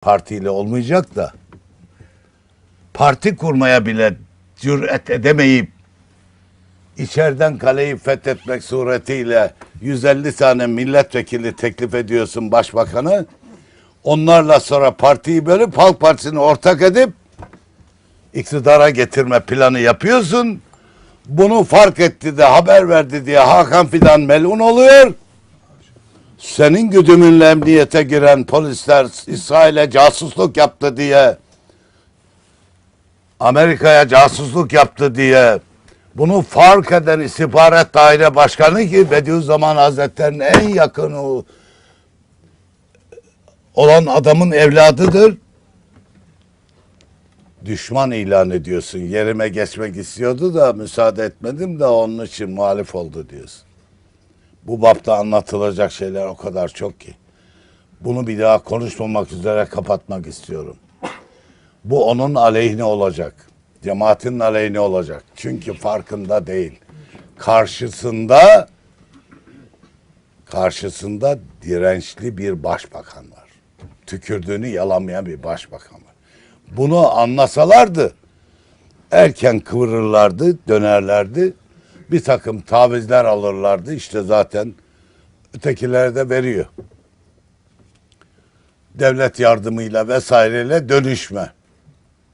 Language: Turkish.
partiyle olmayacak da parti kurmaya bile cüret edemeyip içeriden kaleyi fethetmek suretiyle 150 tane milletvekili teklif ediyorsun başbakanı. Onlarla sonra partiyi bölüp Halk Partisi'ni ortak edip iktidara getirme planı yapıyorsun. Bunu fark etti de haber verdi diye Hakan Fidan melun oluyor. Senin güdümünle emniyete giren polisler İsrail'e casusluk yaptı diye Amerika'ya casusluk yaptı diye bunu fark eden istihbarat daire başkanı ki Bediüzzaman Hazretleri'nin en yakını olan adamın evladıdır. Düşman ilan ediyorsun. Yerime geçmek istiyordu da müsaade etmedim de onun için muhalif oldu diyorsun. Bu bapta anlatılacak şeyler o kadar çok ki. Bunu bir daha konuşmamak üzere kapatmak istiyorum. Bu onun aleyhine olacak. Cemaatin aleyhine olacak. Çünkü farkında değil. Karşısında karşısında dirençli bir başbakan var. Tükürdüğünü yalamayan bir başbakan var. Bunu anlasalardı erken kıvırırlardı, dönerlerdi. Bir takım tavizler alırlardı. İşte zaten ötekiler de veriyor. Devlet yardımıyla vesaireyle dönüşme.